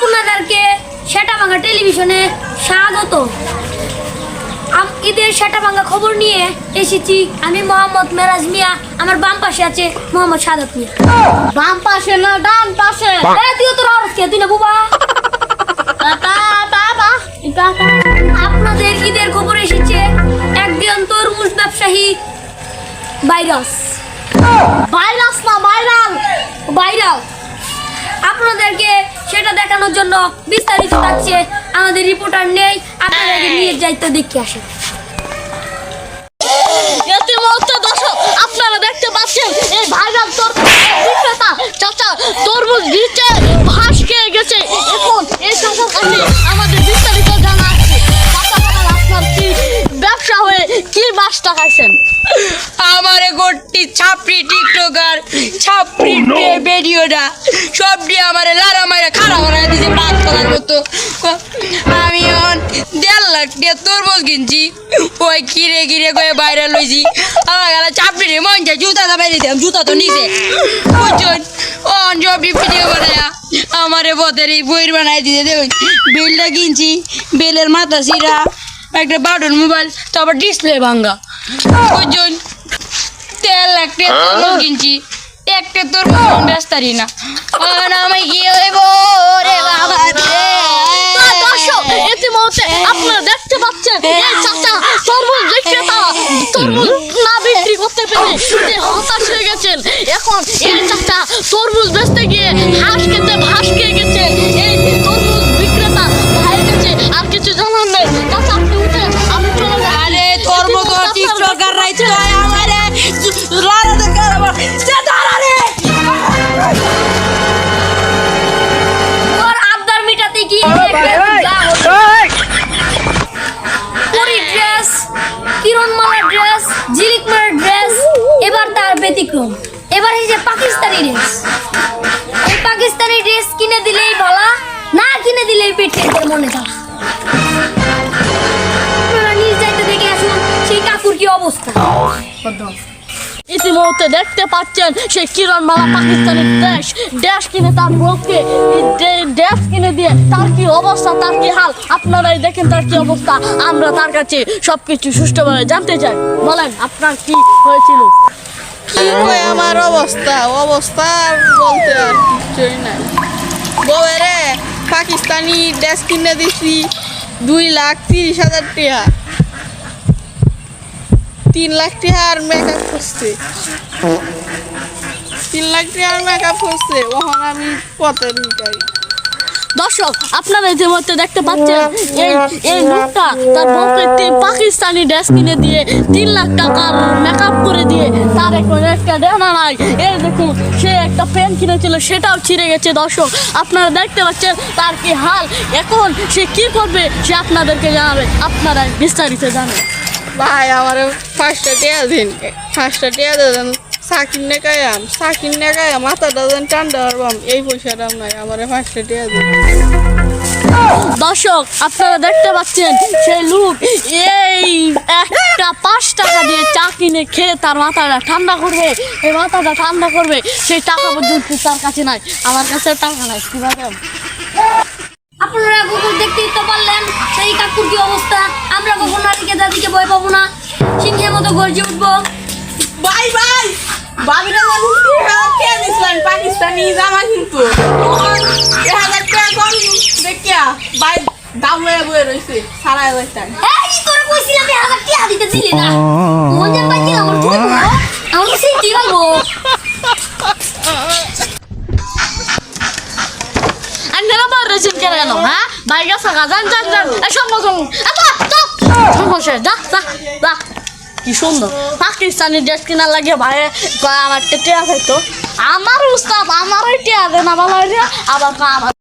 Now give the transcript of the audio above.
আপনাদেরকে সেটা ভাঙা টেলিভিশনে স্বাগত। ঈদের সেটা ভাঙা খবর নিয়ে এসেছি আমি মোহাম্মদ মেরাজ মিয়া আমার বাম পাশে আছে মোহাম্মদ সাদত মিয়া। বাম পাশে না ডান পাশে। তুই কে? তুই না বুবা? আপনাদের ঈদের খবর এসেছে একজন তরমুজ ব্যবসায়ী ভাইরাস। ভাইরাস না ভাইরাল। ভাইরাল। আপনাদেরকে সেটা দেখানোর জন্য বিস্তারিত থাকছে। আমাদের রিপোর্টার নেই। নিয়ে যাইতে দেখে আসেন। এতে আপনারা দেখতে পাচ্ছেন এই ভাইরাল তরমুজ বিক্রেতা চাচা তরমুজ দিচ্ছে ভাস খেয়ে গেছে। এখন এই চাচার কাছে আমাদের বিস্তারিত জানা আছে। আপনার কি ব্যবসা হয়ে কি মাছটা খাইছেন আমারে গোটি ছাপড়ি টিকটকার ছাপড়ি ভিডিওটা সব দিয়ে আমারে লারা মাইরা খাড়া বানায় আমি দেড় লাখ দিয়ে তরমুজ কিনছি। ওই কিরে কিরে করে বাইরে লইছি। আমার গেলা চাপড়ি মন যায় জুতা দাবাই দিতাম জুতা তো নিচে বুঝছেন? অন সব ভিডিও বানায়া আমারে পথের এই বইয়ের বানাই দিতে দেখুন কিনছি, বেলের মাথা সিরা, একটা বাটন মোবাইল, তারপর ডিসপ্লে ভাঙ্গা। বুঝছেন? তেল একটা তরমুজ কিনছি। একটা তরমুজ ব্যস্তারি না। আর আমি রে তা দর্শক ইতিমধ্যে আপনারা দেখতে চাচা তরমুজ বিক্রেতা তরমুজ না বিক্রি করতে পেরে হতাশ হয়ে গেছেন। এখন এই চাচা তরমুজ বেচতে গিয়ে হাঁস খেতে ভাস ড্রেস এই পাকিস্তানি ড্রেস কিনে দিলেই ভালা না কিনে দিলেই পেটের মনে জ্বালা। সেই কাকুর কি অবস্থা? ইতিমধ্যে দেখতে পাচ্ছেন সেই কিরণ মালা পাকিস্তানের দেশ। দেশ কিনে তার বউকে, এই ডে- দেশ কিনে দিয়ে তার কি অবস্থা, তার কি হাল? আপনারাই দেখেন তার কি অবস্থা। আমরা তার কাছে সবকিছু সুষ্ঠুভাবে জানতে চাই। বলেন, আপনার কি হয়েছিল? কি কয় আমার অবস্থা? অবস্থা বলতে আর কিছুই নাই। বউয়েরে পাকিস্তানি ড্রেস কিনে দিছি দুই লাখ তিরিশ হাজার টাকা। তিন লাখ টাকা আর মেকআপ করছে তিন লাখ আর মেকআপ করছে ওখান আমি পথের ভিখারি দর্শক, আপনারা যে ইতিমধ্যে দেখতে পাচ্ছেন, এই এই লোকটা তার বউকে পাকিস্তানি ড্রেস কিনে দিয়ে তিন লাখ টাকার মেকআপ করে দিয়ে তার এখন একটা দেনা নাই। এই দেখুন, সে একটা পেন কিনেছিল, সেটাও ছিঁড়ে গেছে, দর্শক। আপনারা দেখতে পাচ্ছেন তার কি হাল, এখন সে কি করবে, সে আপনাদেরকে জানাবে। আপনারা বিস্তারিত জানেন। ভাই আমার পাঁচটা টিয়া দিন। পাঁচটা টিয়া দেন। সাকিন নে কায়াম সাকিন নে কায়াম মাথাটা যেন টান্ডা পারবাম। এই পয়সাটা নাই আমার টিয়া দিন। দর্শক আপনারা দেখতে পাচ্ছেন সেই লোক এই একটা পাঁচ টাকা দিয়ে চা কিনে খেয়ে তার মাথাটা ঠান্ডা করবে। এই মাথাটা ঠান্ডা করবে সেই টাকা পর্যন্ত তার কাছে নাই আমার কাছে টাকা নাই কীভাবে আপনারা কুকুর দেখতেই তো পারলেন সেই কাকুর কি অবস্থা? আমরা কখনো দিকে দাদিকে ভয় পাবো না। সিংহের মতো গর্জে উঠবো। বাবিরা কে দিছিলেন পাকিস্তানি জামা কিন্তু। এক হাজার টাকা কম দেখিয়া ভাই দাম লয়ে বয়ে রয়েছে সারা হাজার টাকা। এই তোরা কইছিলাম আমি হাজার টাকা দিতে দিলি না? মজা পাইছি আমার তুই আমাকে সেই কি বলব আর বার রয়েছেন কেন কেন হ্যাঁ? ভাই গেছে যান যান যান। সঙ্গ সঙ্গ যা যা যা। কি সুন্দর। পাকিস্তানি ড্রেস কিনা লাগে ভাই আমার টেয়া খাইতো। আমার উস্তাদ আমার টেয়া দেন আমার আবার আমার